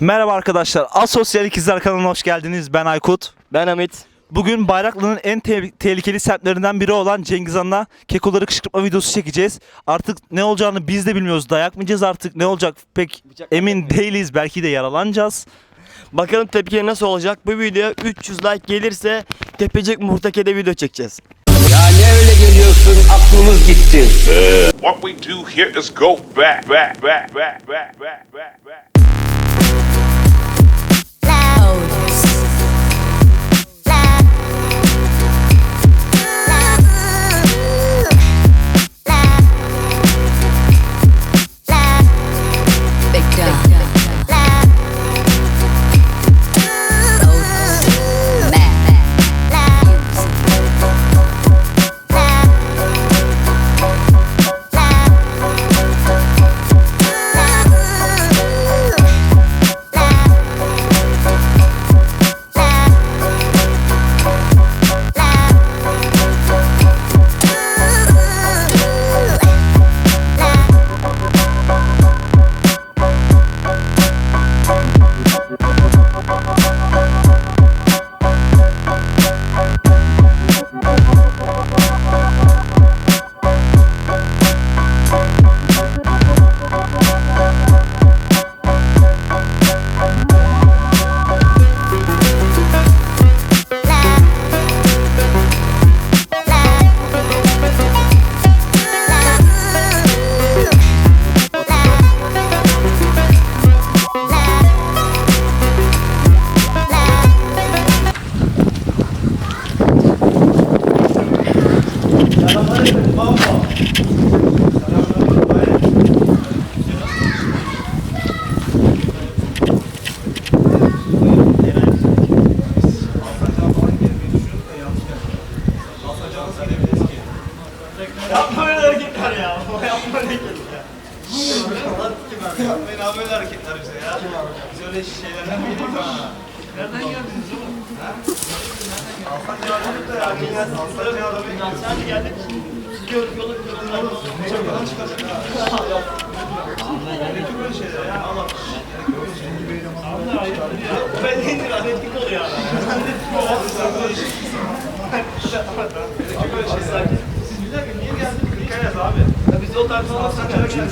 Merhaba arkadaşlar. Asosyal İkizler kanalına hoş geldiniz. Ben Aykut. Ben Hamit. Bugün Bayraklı'nın en te- tehlikeli semtlerinden biri olan Cengiz Han'la kekoları kışkırtma videosu çekeceğiz. Artık ne olacağını biz de bilmiyoruz. Dayak mı yiyeceğiz artık ne olacak pek Bıçak emin değiliz. Belki de yaralanacağız. Bakalım tepkileri nasıl olacak? Bu videoya 300 like gelirse Tepecik Muhtake'de video çekeceğiz. Ya ne öyle geliyorsun aklımız gitti. What we do here is go back, back, back, back, back, back, back, back. Thank you. Yapma öyle hareketler ya. Yapma öyle hareketler. Yapmayın abi öyle hareketler bize ya. Biz öyle şeylerden mi gidiyoruz? Nereden geldiniz oğlum? Ha? Cevabını da ya. Alsan cevabını da. Sen geldik. Gördük yolun. Çok yalan çıkacak ha.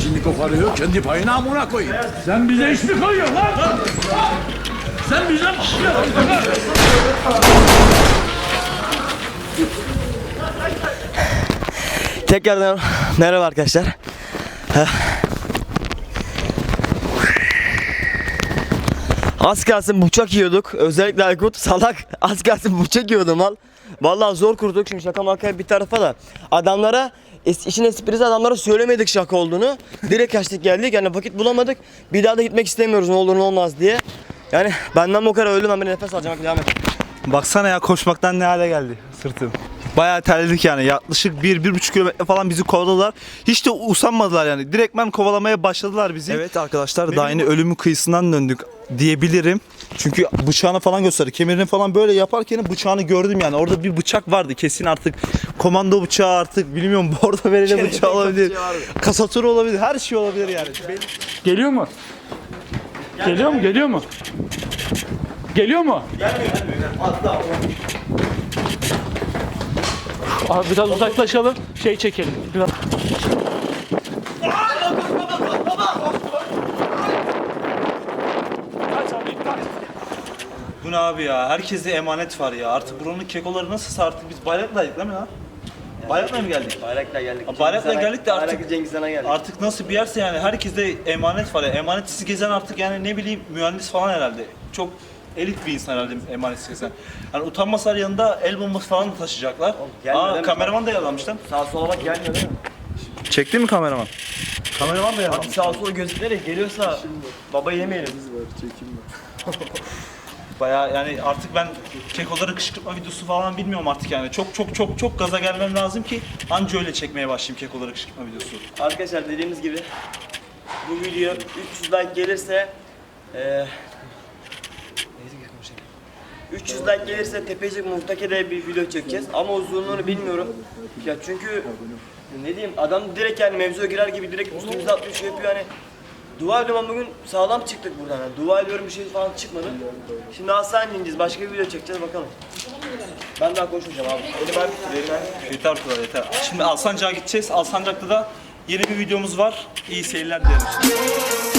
Şimdi koparıyor kendi payına amına koyayım. Sen bize iş mi koyuyorsun lan? Sen bize mi Tekrardan merhaba arkadaşlar. Az kalsın bıçak yiyorduk. Özellikle Aykut salak az kalsın bıçak yiyordu mal. Vallahi zor kurduk şimdi şaka maka bir tarafa da. Adamlara es- işin esprisi adamlara söylemedik şaka olduğunu. Direkt kaçtık geldik yani vakit bulamadık. Bir daha da gitmek istemiyoruz ne olur ne olmaz diye. Yani benden bu kadar öldüm ben bir nefes alacağım. Bak, Devam et. Baksana ya koşmaktan ne hale geldi sırtım. Bayağı terledik yani. Yaklaşık 1-1,5 kilometre falan bizi kovaladılar. Hiç de usanmadılar yani. Direktmen kovalamaya başladılar bizi. Evet arkadaşlar daha yeni ölümün kıyısından döndük diyebilirim. Çünkü bıçağını falan gösterdi. Kemerini falan böyle yaparken bıçağını gördüm yani. Orada bir bıçak vardı. Kesin artık komando bıçağı artık bilmiyorum bordo verili bıçağı olabilir. Kasatörü olabilir. Her şey olabilir yani. Geliyor mu? Geliyor mu? Geliyor mu? Geliyor mu? Abi biraz uzaklaşalım. Şey çekelim. Biraz. Bu ne abi ya? Herkeste emanet var ya. Artık buranın kekoları nasıl artık biz bayraklaydık değil mi lan? Bayrakla mı geldik? Bayrakla geldik. Ha, bayrakla Cengiz Han'a- geldik de artık- Bayrakla Cengiz Han'a geldik. Artık nasıl bir yerse yani herkeste emanet var ya. Emanetsiz gezen artık yani ne bileyim mühendis falan herhalde. Çok elit bir insan herhalde emanetsiz gezen. Hani utanmasalar yanında el bombası falan da taşıyacaklar. gelmiyor Aa mi? kameraman da yaralanmış lan. Sağa sola bak gelmiyor değil mi? Çekti mi kameraman? Kameraman da yaralanmış. Sağa sola gözüklerek geliyorsa baba yemeyelim. Baya yani artık ben kekoları kışkırtma videosu falan bilmiyorum artık yani. Çok çok çok çok gaza gelmem lazım ki anca öyle çekmeye başlayayım kekoları kışkırtma videosu. Arkadaşlar dediğimiz gibi bu video 300 like gelirse eee 300 like gelirse Tepecik Muhtake'de bir video çekeceğiz ama uzunluğunu bilmiyorum. Ya çünkü ne diyeyim adam direkt yani mevzuya girer gibi direkt üstümüze atlıyor şey yapıyor hani Dua ediyorum bugün sağlam çıktık buradan. Yani dua ediyorum bir şey falan çıkmadı. Şimdi hastaneye ineceğiz. Başka bir video çekeceğiz bakalım. Ben daha konuşmayacağım abi. Elim titriyor. Yeter bu kadar yeter. Şimdi Alsancak'a gideceğiz. Alsancak'ta da yeni bir videomuz var. İyi seyirler dilerim.